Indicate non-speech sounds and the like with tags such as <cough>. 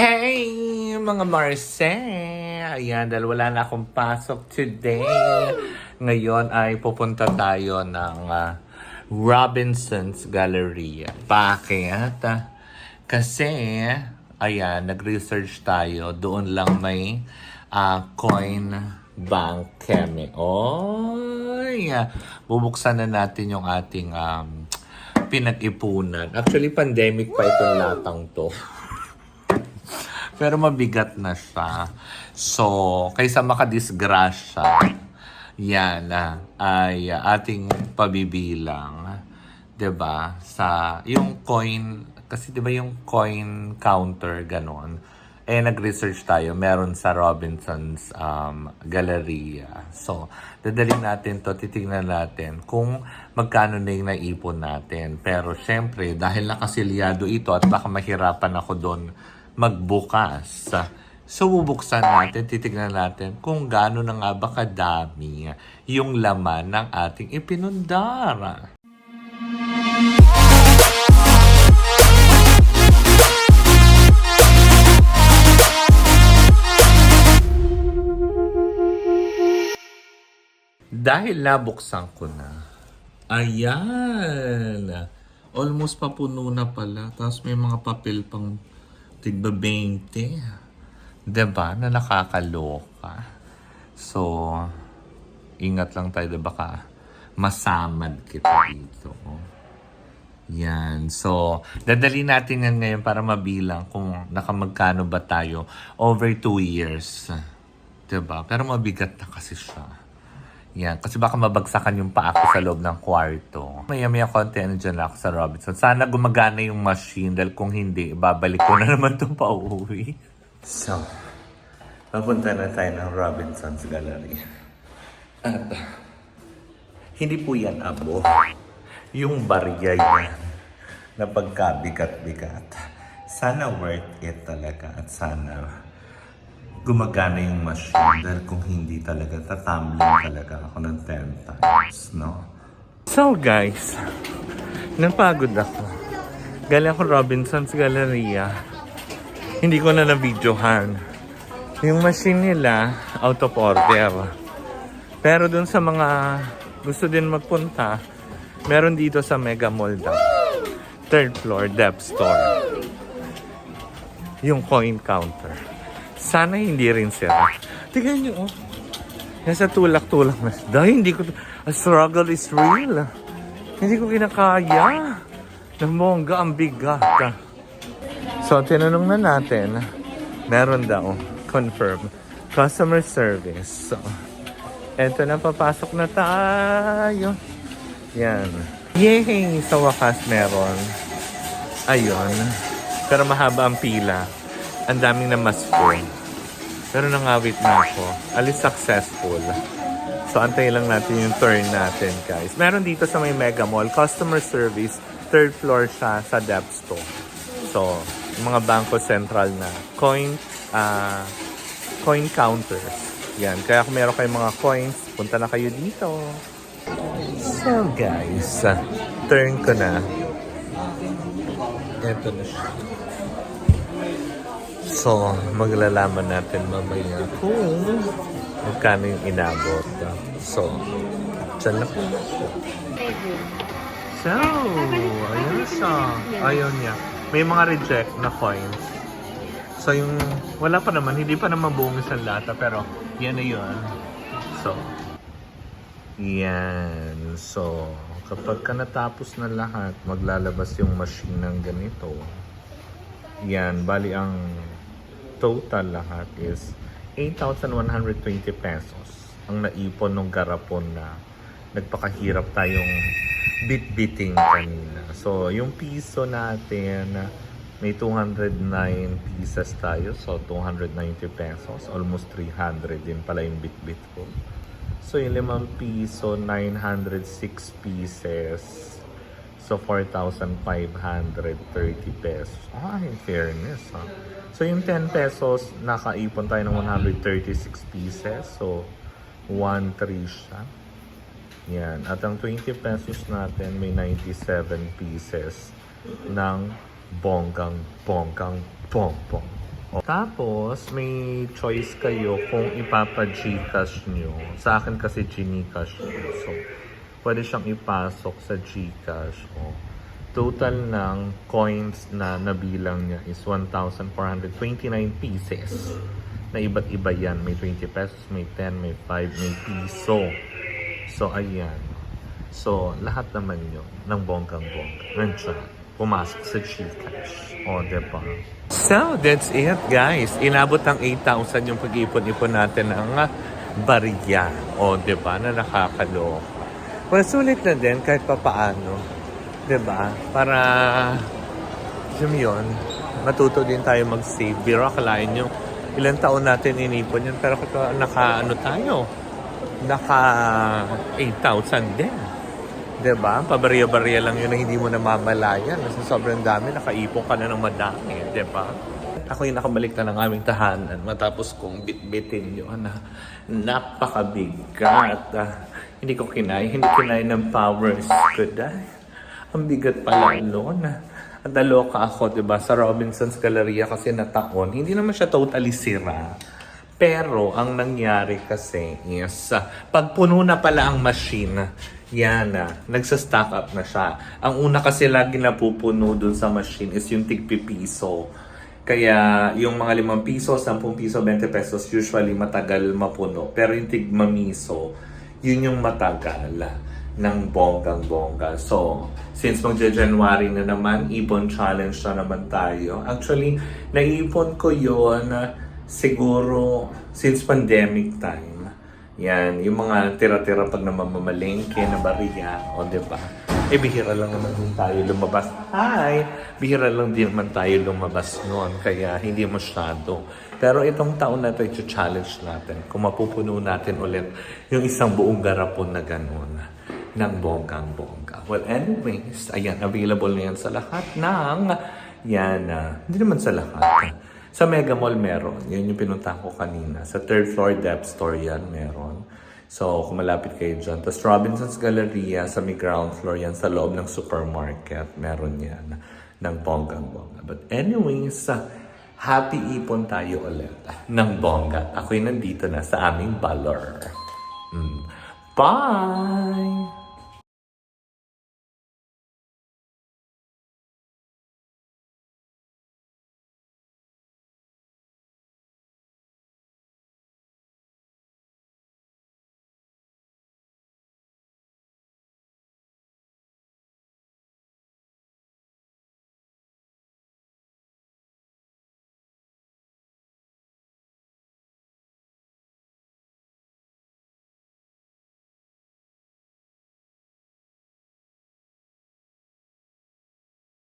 Hey, mga Marse! Ayan, dahil wala na akong pasok today. Ngayon ay pupunta tayo ng ah, Robinson's Galleria. Bakit? Kasi, ayan, nag-research tayo. Doon lang may ah, coin bank kemi. Oy! Bubuksan na natin yung ating um, pinag-ipunan. Actually, pandemic pa itong latang to. Pero mabigat na siya. So, kaysa makadisgrasya, yan ah, ay ah, ating pabibilang. 'Di ba Sa yung coin, kasi 'di ba yung coin counter ganon. Eh nag-research tayo, meron sa Robinson's um, Galleria. So, dadalhin natin to, titignan natin kung magkano na yung naipon natin. Pero syempre, dahil nakasilyado ito at baka mahirapan ako doon magbukas. So, bubuksan natin, titignan natin kung gaano na nga ba kadami yung laman ng ating ipinundar. Dahil nabuksan ko na, ayan, almost papuno na pala. Tapos may mga papel pang tigba 20. Diba? Na nakakaloka. So, ingat lang tayo, diba ka? Masamad kita dito. Yan. So, dadali natin yan ngayon para mabilang kung nakamagkano ba tayo over two years. Diba? Pero mabigat na kasi siya. Yan. Kasi baka mabagsakan yung paa ko sa loob ng kwarto. Maya-maya konti ano dyan ako sa Robinson. Sana gumagana yung machine dahil kung hindi, babalik ko na naman itong pauwi. So, papunta na tayo ng Robinson's Gallery. At, hindi po yan abo. Yung barya yan na pagkabigat-bigat. Sana worth it talaga at sana gumagana yung machine dahil kung hindi talaga tatumbling talaga ako ng 10 times, no? So guys, napagod ako. Galing ako Robinson's Galleria. Hindi ko na na-videohan. Yung machine nila, out of order. Pero dun sa mga gusto din magpunta, meron dito sa Mega Mall daw. Third floor, depth store. Yung coin counter. Sana hindi rin sira. Tingnan nyo, oh. Nasa tulak-tulak na. Dahil hindi ko... A struggle is real. Hindi ko kinakaya. Namongga ang bigat. So, tinanong na natin. Meron daw. Confirm. Customer service. So, eto na, papasok na tayo. Yan. Yay! Sa wakas meron. Ayun. Pero mahaba ang pila. Ang daming namaspo. Pero nangawit na ako. Alis successful. So, antay lang natin yung turn natin, guys. Meron dito sa may Mega Mall, customer service, third floor siya sa depth store. So, yung mga bangko central na coin, ah, coin counters. Yan. Kaya kung meron kayong mga coins, punta na kayo dito. So, guys, turn ko na. Ito na siya. So, maglalaman natin mamaya kung magkano yung inabot. So, dyan na po. So, ayun siya. Ayun niya. May mga reject na coins. So, yung wala pa naman, hindi pa naman buong isang lata, pero yan na yun. So, yan. So, kapag ka natapos na lahat, maglalabas yung machine ng ganito. Yan, bali ang total lahat is 8,120 pesos ang naipon ng garapon na nagpakahirap tayong bit-biting kanina. So, yung piso natin, may 209 pieces tayo. So, 290 pesos. Almost 300 din pala yung bit-bit ko. So, yung limang piso, 906 pieces. So, 4,530 pesos. Ah, in fairness, ha? So, yung 10 pesos, nakaipon tayo ng 136 pieces. So, 1,3 siya. Yan. At ang 20 pesos natin, may 97 pieces ng bonggang, bonggang, bongbong. O, Tapos, may choice kayo kung ipapa-Gcash nyo. Sa akin kasi Gcash nyo. So, pwede siyang ipasok sa Gcash. O, total ng coins na nabilang niya is 1,429 pieces. Na iba't iba yan. May 20 pesos, may 10, may 5, may piso. So, ayan. So, lahat naman yun ng bonggang-bongga. Nandiyan. Pumasok sa Gcash. O, diba? So, that's it, guys. Inabot ng 8,000 yung pag-ipon-ipon natin ng barya. O, diba? Na nakakaloka. Well, sulit na din kahit papaano. Diba? Para, yun yun, matuto din tayo mag-save. Biro, akalain nyo, ilang taon natin inipon yun. Pero naka, ano tayo, naka 8,000 din. 'Di ba? Pabarya-barya lang yun na hindi mo namamalayan. Kasi sobrang dami, nakaipon ka na ng madami. 'di ba? Ako yung nakabalik na ng aming tahanan matapos kong bitbitin yun na napakabigat. Ah, hindi ko kinaya, hindi kinaya ng powers ko dahil ang bigat pala noon. At naloka ako, 'di ba, sa Robinson's Galleria kasi na taon. Hindi naman siya totally sira. Pero ang nangyari kasi is, ah, pag puno na pala ang machine, yan na, nagsa-stack up na siya. Ang una kasi lagi napupuno dun sa machine is yung tigpipiso. Kaya yung mga 5 piso, 10 piso, 20 pesos usually matagal mapuno. Pero yung tigmamiso, yun yung matagal ng bonggang-bongga. So, since magja-January na naman, Ibon Challenge na naman tayo. Actually, naipon ko yon siguro since pandemic time. Yan, yung mga tira-tira pag namamamalengke na bariya, o di ba? Eh, bihira lang naman din tayo lumabas. Hi! Bihira lang din naman tayo lumabas noon, kaya hindi masyado. Pero itong taon na ito, challenge natin. Kung mapupuno natin ulit yung isang buong garapon na ganun ng bonggang-bongga. Well, anyways, ayan, available na yan sa lahat ng, yan, ah, hindi naman sa lahat. Sa Mega Mall meron. Yan yung pinuntahan ko kanina. Sa third floor depth store yan meron. So, kung malapit kayo dyan. Tapos Robinson's Galleria sa may ground floor yan sa loob ng supermarket. Meron yan ng bonggang-bongga. But anyways, happy ipon tayo ulit <laughs> ng bongga. Ako'y nandito na sa aming balor. Mm. Bye!